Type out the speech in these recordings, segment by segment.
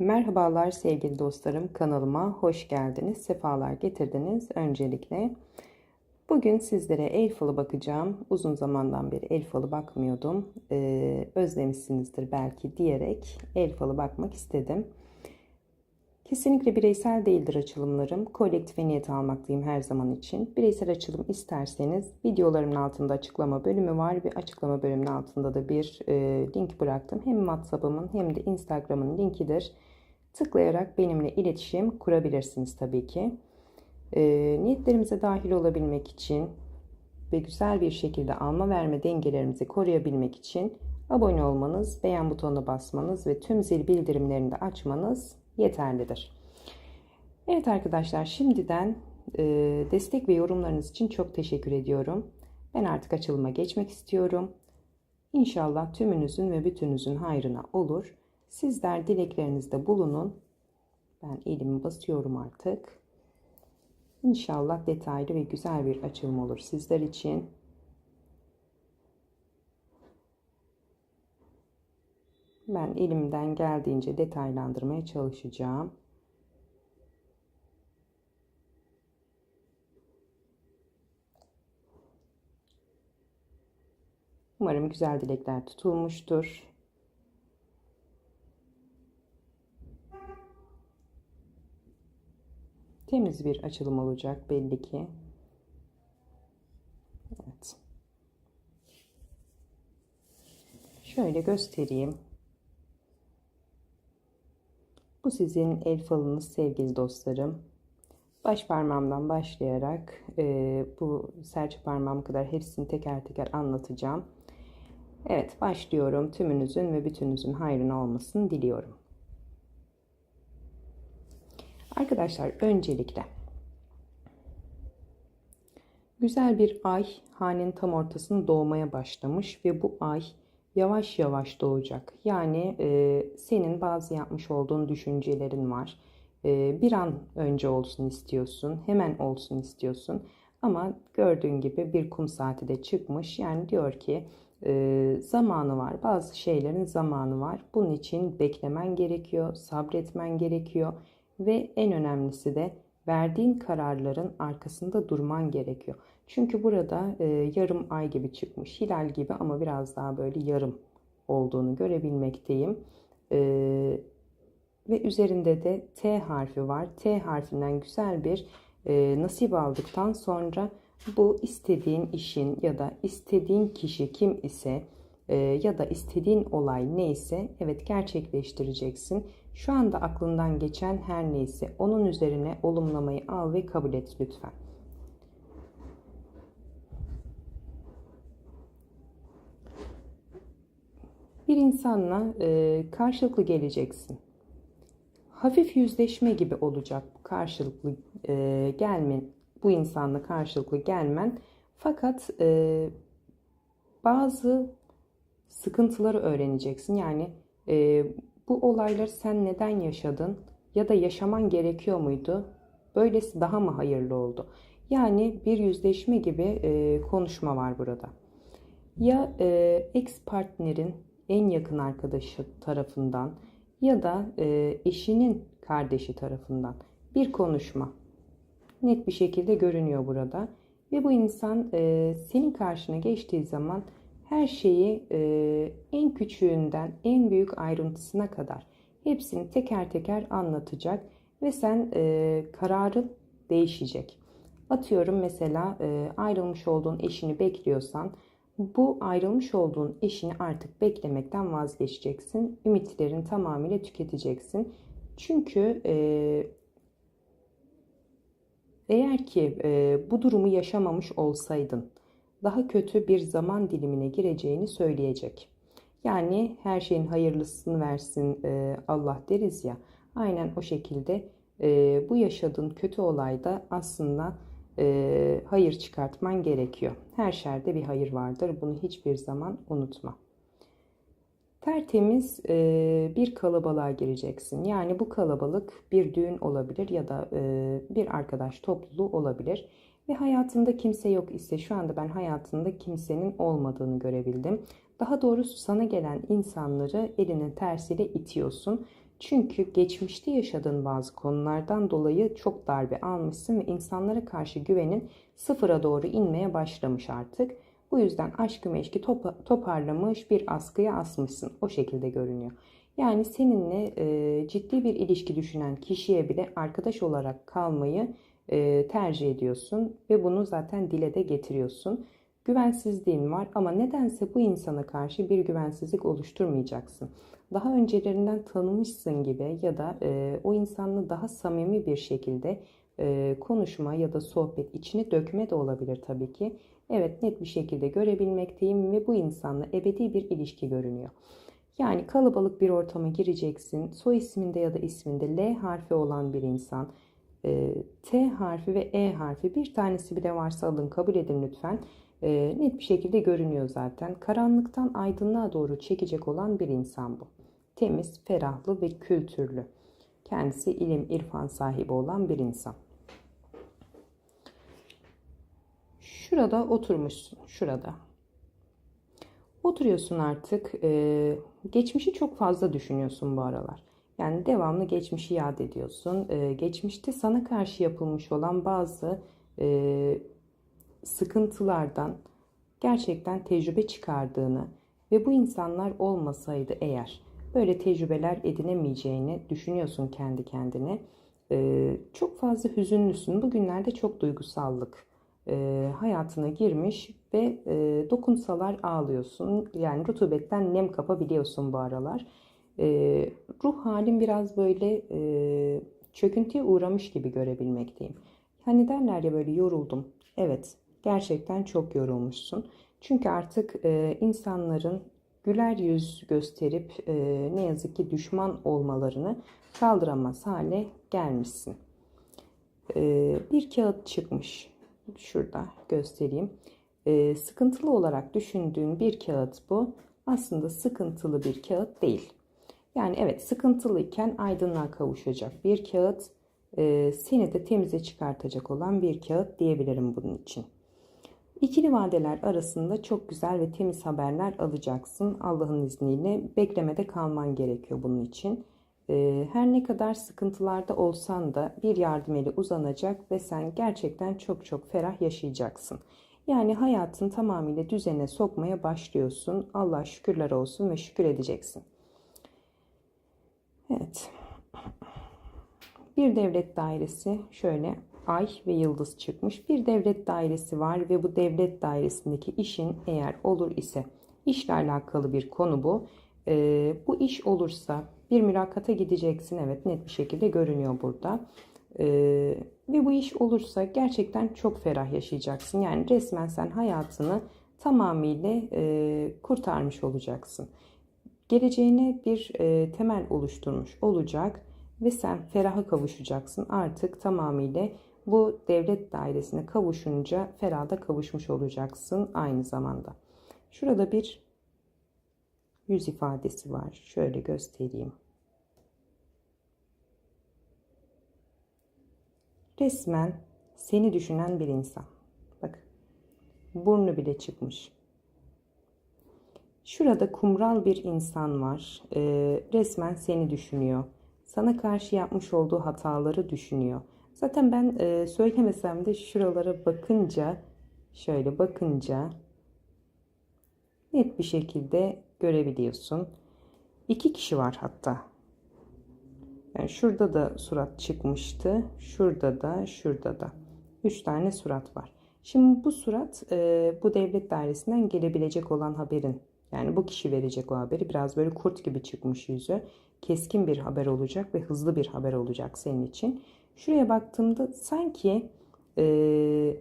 Merhabalar sevgili dostlarım kanalıma hoş geldiniz sefalar getirdiniz öncelikle. Bugün sizlere el falı bakacağım. Uzun zamandan beri el falı bakmıyordum. Ee, özlemişsinizdir belki diyerek el falı bakmak istedim. Kesinlikle bireysel değildir açılımlarım. Kolektife niyet almaktayım her zaman için. Bireysel açılım isterseniz videolarımın altında açıklama bölümü var ve açıklama bölümünün altında da bir e, link bıraktım. Hem whatsapp'ımın hem de instagram'ın linkidir tıklayarak benimle iletişim kurabilirsiniz tabii ki. E, niyetlerimize dahil olabilmek için ve güzel bir şekilde alma verme dengelerimizi koruyabilmek için abone olmanız, beğen butonuna basmanız ve tüm zil bildirimlerini de açmanız yeterlidir. Evet arkadaşlar şimdiden e, destek ve yorumlarınız için çok teşekkür ediyorum. Ben artık açılıma geçmek istiyorum. İnşallah tümünüzün ve bütününüzün hayrına olur. Sizler dileklerinizde bulunun. Ben elimi basıyorum artık. İnşallah detaylı ve güzel bir açılım olur sizler için. Ben elimden geldiğince detaylandırmaya çalışacağım. Umarım güzel dilekler tutulmuştur. Temiz bir açılım olacak belli ki. Evet. Şöyle göstereyim. Bu sizin el falınız sevgili dostlarım. Baş parmağımdan başlayarak e, bu serçe parmağım kadar hepsini teker teker anlatacağım. Evet başlıyorum. Tümünüzün ve bütününüzün hayrına olmasını diliyorum. Arkadaşlar öncelikle güzel bir ay hanenin tam ortasını doğmaya başlamış ve bu ay yavaş yavaş doğacak. Yani e, senin bazı yapmış olduğun düşüncelerin var. E, bir an önce olsun istiyorsun, hemen olsun istiyorsun. Ama gördüğün gibi bir kum saati de çıkmış. Yani diyor ki e, zamanı var. Bazı şeylerin zamanı var. Bunun için beklemen gerekiyor, sabretmen gerekiyor ve en önemlisi de verdiğin kararların arkasında durman gerekiyor. Çünkü burada e, yarım ay gibi çıkmış, hilal gibi ama biraz daha böyle yarım olduğunu görebilmekteyim. E, ve üzerinde de T harfi var. T harfinden güzel bir e, nasip aldıktan sonra bu istediğin işin ya da istediğin kişi kim ise e, ya da istediğin olay neyse evet gerçekleştireceksin. Şu anda aklından geçen her neyse onun üzerine olumlamayı al ve kabul et lütfen. Bir insanla e, karşılıklı geleceksin. Hafif yüzleşme gibi olacak karşılıklı e, gelmen, bu insanla karşılıklı gelmen. Fakat e, bazı sıkıntıları öğreneceksin. Yani e, bu olayları sen neden yaşadın ya da yaşaman gerekiyor muydu? Böylesi daha mı hayırlı oldu? Yani bir yüzleşme gibi e, konuşma var burada. Ya e, ex partnerin en yakın arkadaşı tarafından ya da e, eşinin kardeşi tarafından bir konuşma net bir şekilde görünüyor burada. Ve bu insan e, senin karşına geçtiği zaman her şeyi e, en küçüğünden en büyük ayrıntısına kadar hepsini teker teker anlatacak ve sen e, kararın değişecek. Atıyorum mesela e, ayrılmış olduğun eşini bekliyorsan bu ayrılmış olduğun eşini artık beklemekten vazgeçeceksin. Ümitlerini tamamıyla tüketeceksin. Çünkü e, eğer ki e, bu durumu yaşamamış olsaydın daha kötü bir zaman dilimine gireceğini söyleyecek. Yani her şeyin hayırlısını versin e, Allah deriz ya. Aynen o şekilde e, bu yaşadığın kötü olayda aslında e, hayır çıkartman gerekiyor. Her şerde bir hayır vardır. Bunu hiçbir zaman unutma. Tertemiz e, bir kalabalığa gireceksin. Yani bu kalabalık bir düğün olabilir ya da e, bir arkadaş topluluğu olabilir. Ve hayatında kimse yok ise şu anda ben hayatında kimsenin olmadığını görebildim. Daha doğrusu sana gelen insanları elinin tersiyle itiyorsun. Çünkü geçmişte yaşadığın bazı konulardan dolayı çok darbe almışsın ve insanlara karşı güvenin sıfıra doğru inmeye başlamış artık. Bu yüzden aşkı meşki topa- toparlamış bir askıya asmışsın. O şekilde görünüyor. Yani seninle e, ciddi bir ilişki düşünen kişiye bile arkadaş olarak kalmayı e, tercih ediyorsun ve bunu zaten dile de getiriyorsun. Güvensizliğin var ama nedense bu insana karşı bir güvensizlik oluşturmayacaksın. Daha öncelerinden tanımışsın gibi ya da e, o insanla daha samimi bir şekilde e, konuşma ya da sohbet içini dökme de olabilir tabii ki. Evet net bir şekilde görebilmekteyim ve bu insanla ebedi bir ilişki görünüyor. Yani kalabalık bir ortama gireceksin. Soy isminde ya da isminde L harfi olan bir insan, e, T harfi ve E harfi bir tanesi bile varsa alın kabul edin lütfen. E, net bir şekilde görünüyor zaten. Karanlıktan aydınlığa doğru çekecek olan bir insan bu. Temiz, ferahlı ve kültürlü. Kendisi ilim, irfan sahibi olan bir insan. Şurada oturmuşsun, şurada. Oturuyorsun artık. Ee, geçmişi çok fazla düşünüyorsun bu aralar. Yani devamlı geçmişi yad ediyorsun. Ee, geçmişte sana karşı yapılmış olan bazı e, sıkıntılardan gerçekten tecrübe çıkardığını ve bu insanlar olmasaydı eğer böyle tecrübeler edinemeyeceğini düşünüyorsun kendi kendine. Ee, çok fazla hüzünlüsün. Bugünlerde çok duygusallık e, hayatına girmiş ve e, dokunsalar ağlıyorsun. Yani rutubetten nem kapabiliyorsun bu aralar. E, ruh halin biraz böyle e, çöküntüye uğramış gibi görebilmekteyim. Hani derler ya böyle yoruldum. Evet gerçekten çok yorulmuşsun. Çünkü artık e, insanların güler yüz gösterip e, ne yazık ki düşman olmalarını kaldıramaz hale gelmişsin. E, bir kağıt çıkmış şurada göstereyim. Ee, sıkıntılı olarak düşündüğün bir kağıt bu. Aslında sıkıntılı bir kağıt değil. Yani evet sıkıntılıyken aydınlığa kavuşacak bir kağıt. E, seni de temize çıkartacak olan bir kağıt diyebilirim bunun için. İkili vadeler arasında çok güzel ve temiz haberler alacaksın. Allah'ın izniyle beklemede kalman gerekiyor bunun için. Ee, her ne kadar sıkıntılarda olsan da bir yardım eli uzanacak ve sen gerçekten çok çok ferah yaşayacaksın. Yani hayatın tamamıyla düzene sokmaya başlıyorsun. Allah şükürler olsun ve şükür edeceksin. Evet. Bir devlet dairesi şöyle ay ve yıldız çıkmış. Bir devlet dairesi var ve bu devlet dairesindeki işin eğer olur ise işle alakalı bir konu bu. Ee, bu iş olursa bir mülakata gideceksin. Evet net bir şekilde görünüyor burada. Ee, ve bu iş olursa gerçekten çok ferah yaşayacaksın. Yani resmen sen hayatını tamamıyla e, kurtarmış olacaksın. Geleceğine bir e, temel oluşturmuş olacak ve sen feraha kavuşacaksın. Artık tamamıyla bu devlet dairesine kavuşunca ferahda kavuşmuş olacaksın aynı zamanda. Şurada bir yüz ifadesi var. Şöyle göstereyim. Resmen seni düşünen bir insan. Bak burnu bile çıkmış. Şurada kumral bir insan var. Ee, resmen seni düşünüyor. Sana karşı yapmış olduğu hataları düşünüyor. Zaten ben e, söylemesem de şuralara bakınca, şöyle bakınca net bir şekilde görebiliyorsun. İki kişi var hatta. Yani şurada da surat çıkmıştı. Şurada da, şurada da. Üç tane surat var. Şimdi bu surat e, bu devlet dairesinden gelebilecek olan haberin. Yani bu kişi verecek o haberi. Biraz böyle kurt gibi çıkmış yüzü. Keskin bir haber olacak ve hızlı bir haber olacak senin için. Şuraya baktığımda sanki e,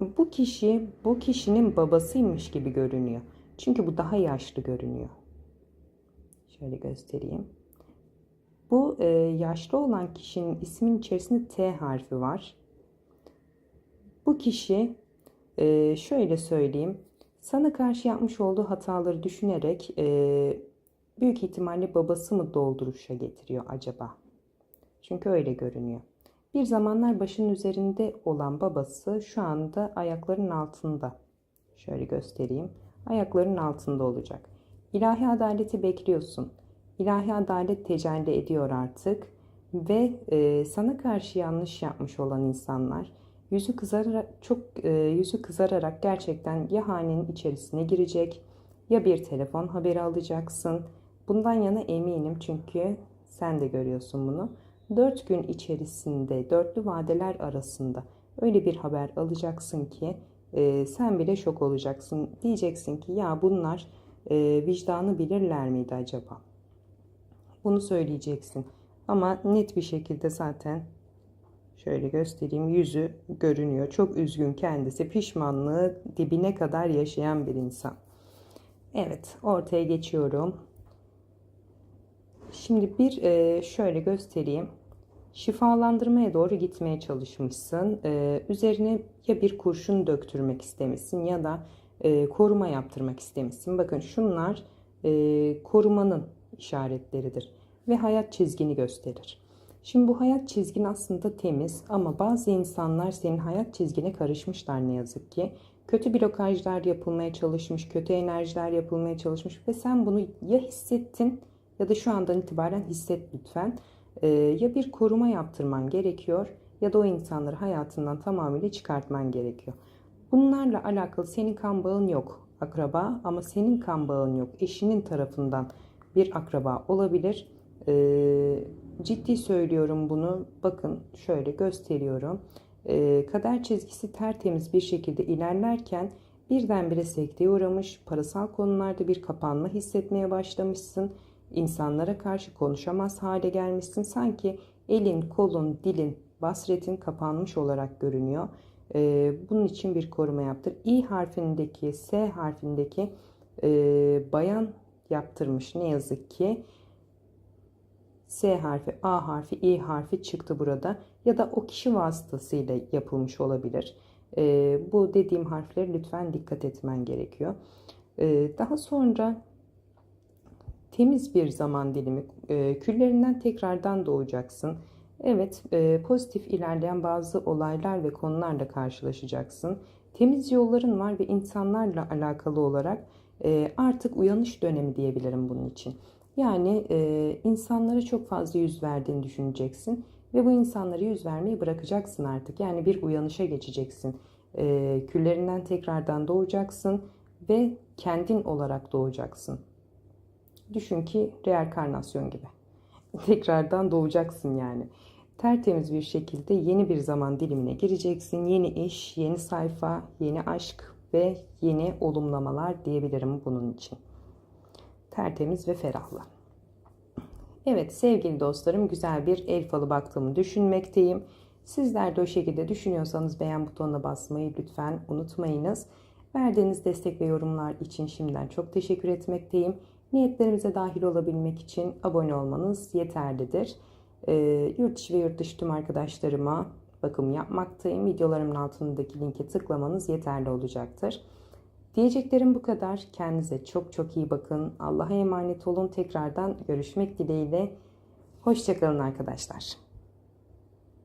bu kişi bu kişinin babasıymış gibi görünüyor. Çünkü bu daha yaşlı görünüyor. Şöyle göstereyim. Bu e, yaşlı olan kişinin ismin içerisinde T harfi var. Bu kişi e, şöyle söyleyeyim. Sana karşı yapmış olduğu hataları düşünerek e, büyük ihtimalle babası mı dolduruşa getiriyor acaba? Çünkü öyle görünüyor. Bir zamanlar başının üzerinde olan babası şu anda ayaklarının altında. Şöyle göstereyim. Ayaklarının altında olacak. İlahi adaleti bekliyorsun. ilahi adalet tecelli ediyor artık ve e, sana karşı yanlış yapmış olan insanlar yüzü kızararak çok e, yüzü kızararak gerçekten ya hanenin içerisine girecek ya bir telefon haberi alacaksın. Bundan yana eminim çünkü sen de görüyorsun bunu. 4 gün içerisinde dörtlü vadeler arasında öyle bir haber alacaksın ki e, sen bile şok olacaksın. Diyeceksin ki ya bunlar e, vicdanı bilirler miydi acaba? Bunu söyleyeceksin. Ama net bir şekilde zaten şöyle göstereyim yüzü görünüyor. Çok üzgün kendisi. Pişmanlığı dibine kadar yaşayan bir insan. Evet ortaya geçiyorum. Şimdi bir e, şöyle göstereyim. Şifalandırmaya doğru gitmeye çalışmışsın. E, üzerine ya bir kurşun döktürmek istemişsin ya da e, koruma yaptırmak istemişsin. Bakın şunlar korumanın işaretleridir ve hayat çizgini gösterir. Şimdi bu hayat çizgin aslında temiz ama bazı insanlar senin hayat çizgine karışmışlar ne yazık ki. Kötü blokajlar yapılmaya çalışmış, kötü enerjiler yapılmaya çalışmış ve sen bunu ya hissettin ya da şu andan itibaren hisset lütfen. Ee, ya bir koruma yaptırman gerekiyor ya da o insanları hayatından tamamıyla çıkartman gerekiyor. Bunlarla alakalı senin kan bağın yok akraba ama senin kan bağın yok eşinin tarafından bir akraba olabilir. Ee, ciddi söylüyorum bunu bakın şöyle gösteriyorum. Ee, kader çizgisi tertemiz bir şekilde ilerlerken birdenbire sekteye uğramış, parasal konularda bir kapanma hissetmeye başlamışsın. İnsanlara karşı konuşamaz hale gelmişsin. Sanki elin, kolun, dilin, basretin kapanmış olarak görünüyor. Ee, bunun için bir koruma yaptır. İ harfindeki, S harfindeki e, bayan yaptırmış ne yazık ki. S harfi, A harfi, İ harfi çıktı burada. Ya da o kişi vasıtasıyla yapılmış olabilir. E, bu dediğim harflere lütfen dikkat etmen gerekiyor. E, daha sonra temiz bir zaman dilimi, e, küllerinden tekrardan doğacaksın. Evet, e, pozitif ilerleyen bazı olaylar ve konularla karşılaşacaksın. Temiz yolların var ve insanlarla alakalı olarak e, artık uyanış dönemi diyebilirim bunun için. Yani e, insanlara çok fazla yüz verdiğini düşüneceksin ve bu insanlara yüz vermeyi bırakacaksın artık. Yani bir uyanışa geçeceksin. E, küllerinden tekrardan doğacaksın ve kendin olarak doğacaksın. Düşün ki reenkarnasyon gibi. Tekrardan doğacaksın yani. Tertemiz bir şekilde yeni bir zaman dilimine gireceksin. Yeni iş, yeni sayfa, yeni aşk ve yeni olumlamalar diyebilirim bunun için. Tertemiz ve ferahla. Evet sevgili dostlarım güzel bir el falı baktığımı düşünmekteyim. Sizler de o şekilde düşünüyorsanız beğen butonuna basmayı lütfen unutmayınız. Verdiğiniz destek ve yorumlar için şimdiden çok teşekkür etmekteyim. Niyetlerimize dahil olabilmek için abone olmanız yeterlidir. Ee, yurt dışı ve yurt dışı tüm arkadaşlarıma bakım yapmaktayım. Videolarımın altındaki linke tıklamanız yeterli olacaktır. Diyeceklerim bu kadar. Kendinize çok çok iyi bakın. Allah'a emanet olun. Tekrardan görüşmek dileğiyle. Hoşçakalın arkadaşlar.